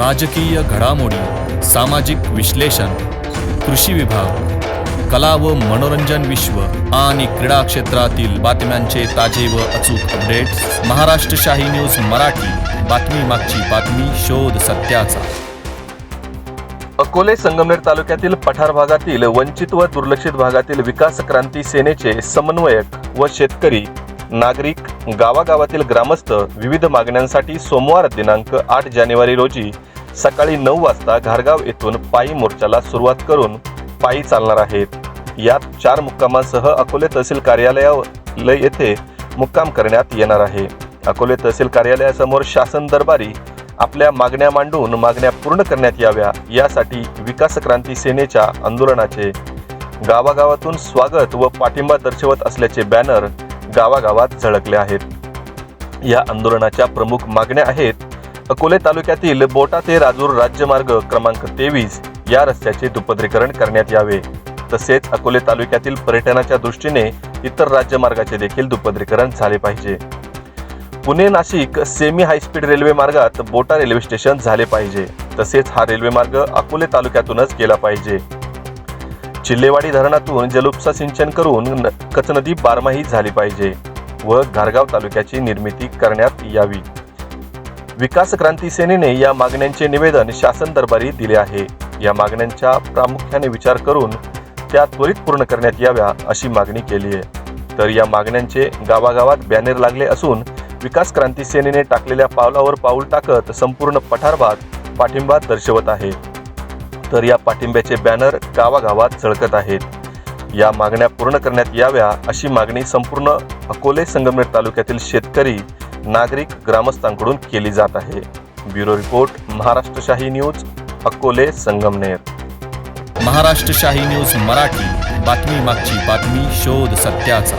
राजकीय घडामोडी सामाजिक विश्लेषण कृषी विभाग कला व मनोरंजन विश्व आणि क्रीडा क्षेत्रातील बातम्यांचे ताजे व अचूक अपडेट्स महाराष्ट्र शाही न्यूज मराठी. बातमी मागची बातमी शोध सत्याचा. अकोले संगमनेर तालुक्यातील पठार भागातील वंचित व दुर्लक्षित भागातील विकास क्रांती सेनेचे समन्वयक व शेतकरी नागरिक गावागावातील ग्रामस्थ विविध मागण्यांसाठी सोमवार दिनांक आठ जानेवारी रोजी सकाळी नऊ वाजता घारगाव येथून पायी मोर्चाला सुरुवात करून पायी चालणार आहेत. यात चार मुक्कामांसह अकोले तहसील कार्यालयालय येथे मुक्काम करण्यात येणार आहे. अकोले तहसील कार्यालयासमोर शासन दरबारी आपल्या मागण्या मांडून मागण्या पूर्ण करण्यात याव्या यासाठी विकास क्रांती सेनेच्या आंदोलनाचे गावागावातून स्वागत व पाठिंबा दर्शवत असल्याचे बॅनर गावागावात झळकले आहेत. या आंदोलनाच्या प्रमुख मागण्या आहेत अकोले तालुक्यातील बोटा ते राजूर राज्यमार्ग क्रमांक तेवीस या रस्त्याचे दुपदरीकरण करण्यात यावे. तसेच अकोले तालुक्यातील पर्यटनाच्या दृष्टीने इतर राज्यमार्गाचे देखील दुपदरीकरण झाले पाहिजे. Pune Nashik semi high speed railway मार्गात बोटा रेल्वे स्टेशन झाले पाहिजे. तसेच हा रेल्वे मार्ग अकोले तालुक्यातूनच गेला पाहिजे. चिल्लेवाडी धरणातून जलुपसा सिंचन करून न- कचनदी बारमाही झाली पाहिजे व घारगाव तालुक्याची निर्मिती करण्यात यावी. विकास क्रांती सेनेने या मागण्यांचे निवेदन शासन दरबारी दिले आहे. या मागण्यांचा प्रामुख्याने विचार करून त्या त्वरित पूर्ण करण्यात याव्या अशी मागणी केली आहे. तर या मागण्यांचे गावागावात बॅनर लागले असून विकास क्रांती सेनेने टाकलेल्या पावलावर पाऊल टाकत संपूर्ण पठारभाग पाठिंबा दर्शवत आहे. तर या पाठिंब्याचे बॅनर गावागावात झळकत आहेत. या मागण्या पूर्ण करण्यात याव्या अशी मागणी संपूर्ण अकोले संगमनेर तालुक्यातील शेतकरी नागरिक ग्रामस्थांकडून केली जात आहे. Bureau report Maharashtra Shahi news Akole Sangamner. Maharashtra Shahi news Marathi बातमी मागची बातमी शोध सत्याचा.